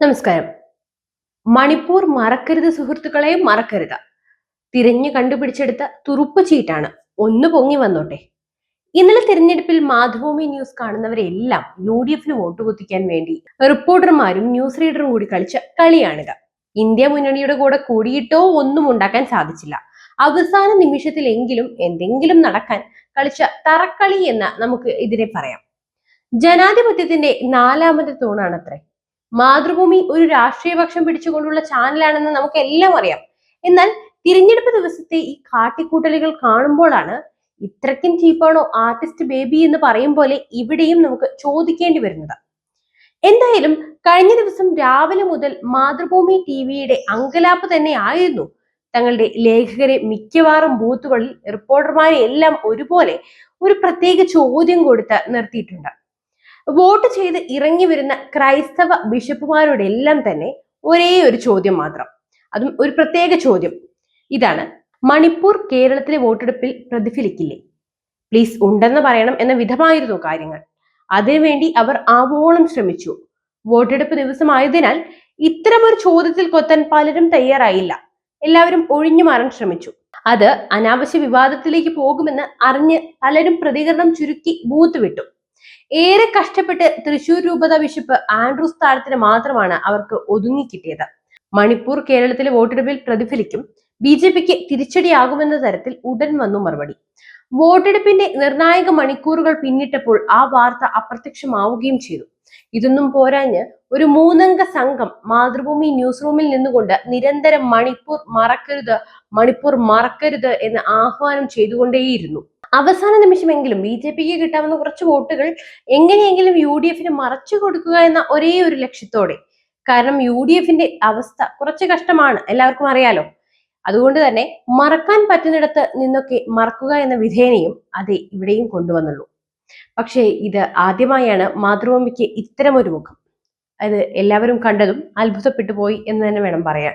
നമസ്കാരം. മണിപ്പൂർ മറക്കരുത് സുഹൃത്തുക്കളെ മറക്കരുത്. തിരഞ്ഞു കണ്ടുപിടിച്ചെടുത്ത തുറുപ്പ് ചീട്ടാണ്. ഒന്ന് പൊങ്ങി വന്നോട്ടെ. ഇന്നലെ തിരഞ്ഞെടുപ്പിൽ മാതൃഭൂമി ന്യൂസ് കാണുന്നവരെല്ലാം യു ഡി എഫിന് വോട്ട് കുത്തിക്കാൻ വേണ്ടി റിപ്പോർട്ടർമാരും ന്യൂസ് റീഡറും കൂടി കളിച്ച കളിയാണിത്. ഇന്ത്യ മുന്നണിയുടെ കൂടെ കൂടിയിട്ടോ ഒന്നും ഉണ്ടാക്കാൻ സാധിച്ചില്ല. അവസാന നിമിഷത്തിലെങ്കിലും എന്തെങ്കിലും നടക്കാൻ കളിച്ച തറക്കളി എന്ന് നമുക്ക് ഇതിനെ പറയാം. ജനാധിപത്യത്തിന്റെ നാലാമത്തെ തൂണാണത്രേ. മാതൃഭൂമി ഒരു രാഷ്ട്രീയ പക്ഷം പിടിച്ചുകൊണ്ടുള്ള ചാനലാണെന്ന് നമുക്ക് എല്ലാം അറിയാം. എന്നാൽ തിരഞ്ഞെടുപ്പ് ദിവസത്തെ ഈ കാട്ടിക്കൂട്ടലുകൾ കാണുമ്പോഴാണ് ഇത്രയ്ക്കും ചീപ്പാണോ ആർട്ടിസ്റ്റ് ബേബി എന്ന് പറയും പോലെ ഇവിടെയും നമുക്ക് ചോദിക്കേണ്ടി വരുന്നത്. എന്തായാലും കഴിഞ്ഞ ദിവസം രാവിലെ മുതൽ മാതൃഭൂമി ടി വിയുടെ അങ്കലാപ്പ് തന്നെ ആയിരുന്നു. തങ്ങളുടെ ലേഖകരെ മിക്കവാറും ബൂത്തുകളിൽ റിപ്പോർട്ടർമാരെ എല്ലാം ഒരുപോലെ ഒരു പ്രത്യേക ചോദ്യം കൊടുത്ത് നിർത്തിയിട്ടുണ്ട്. വോട്ട് ചെയ്ത് ഇറങ്ങി വരുന്ന ക്രൈസ്തവ ബിഷപ്പുമാരുടെ എല്ലാം തന്നെ ഒരേ ഒരു ചോദ്യം മാത്രം. അതും ഒരു പ്രത്യേക ചോദ്യം. ഇതാണ് മണിപ്പൂർ കേരളത്തിലെ വോട്ടെടുപ്പിൽ പ്രതിഫലിക്കില്ലേ? പ്ലീസ് ഉണ്ടെന്ന് പറയണം എന്ന വിധമായിരുന്നു കാര്യങ്ങൾ. അതിനുവേണ്ടി അവർ ആവോളം ശ്രമിച്ചു. വോട്ടെടുപ്പ് ദിവസമായതിനാൽ ഇത്തരമൊരു ചോദ്യത്തിൽ കൊത്താൻ പലരും തയ്യാറായില്ല. എല്ലാവരും ഒഴിഞ്ഞു മാറാൻ ശ്രമിച്ചു. അത് അനാവശ്യ വിവാദത്തിലേക്ക് പോകുമെന്ന് അറിഞ്ഞ് പലരും പ്രതികരണം ചുരുക്കി ബൂത്ത് വിട്ടു. ഏറെ കഷ്ടപ്പെട്ട് തൃശൂർ രൂപത ബിഷപ്പ് ആൻഡ്രൂസ് താരത്തിന് മാത്രമാണ് അവർക്ക് ഒതുങ്ങി ഒതുങ്ങിക്കിട്ടിയത് മണിപ്പൂർ കേരളത്തിലെ വോട്ടെടുപ്പിൽ പ്രതിഫലിക്കും ബി ജെ പിക്ക് തിരിച്ചടിയാകുമെന്ന തരത്തിൽ ഉടൻ വന്നു മറുപടി. വോട്ടെടുപ്പിന്റെ നിർണായക മണിക്കൂറുകൾ പിന്നിട്ടപ്പോൾ ആ വാർത്ത അപ്രത്യക്ഷമാവുകയും ചെയ്തു. ഇതൊന്നും പോരാഞ്ഞ് ഒരു മൂന്നംഗ സംഘം മാതൃഭൂമി ന്യൂസ് റൂമിൽ നിന്നുകൊണ്ട് നിരന്തരം മണിപ്പൂർ മറക്കരുത് മണിപ്പൂർ മറക്കരുത് എന്ന് ആഹ്വാനം ചെയ്തുകൊണ്ടേയിരുന്നു. അവസാന നിമിഷമെങ്കിലും ബി ജെ പിക്ക് കിട്ടാവുന്ന കുറച്ച് വോട്ടുകൾ എങ്ങനെയെങ്കിലും യു ഡി എഫിന് മറച്ചു കൊടുക്കുക എന്ന ഒരേ ഒരു ലക്ഷ്യത്തോടെ. കാരണം യു ഡി എഫിന്റെ അവസ്ഥ കുറച്ച് കഷ്ടമാണ്. എല്ലാവർക്കും അറിയാലോ. അതുകൊണ്ട് തന്നെ മറക്കാൻ പറ്റുന്നിടത്ത് നിന്നൊക്കെ മറക്കുക എന്ന വിധേനയും അതെ ഇവിടെയും കൊണ്ടുവന്നുള്ളൂ. പക്ഷേ ഇത് ആദ്യമായാണ് മാതൃഭൂമിക്ക് ഇത്തരമൊരു മുഖം. അത് എല്ലാവരും കണ്ടതും അത്ഭുതപ്പെട്ടു പോയി എന്ന് തന്നെ വേണം പറയാൻ.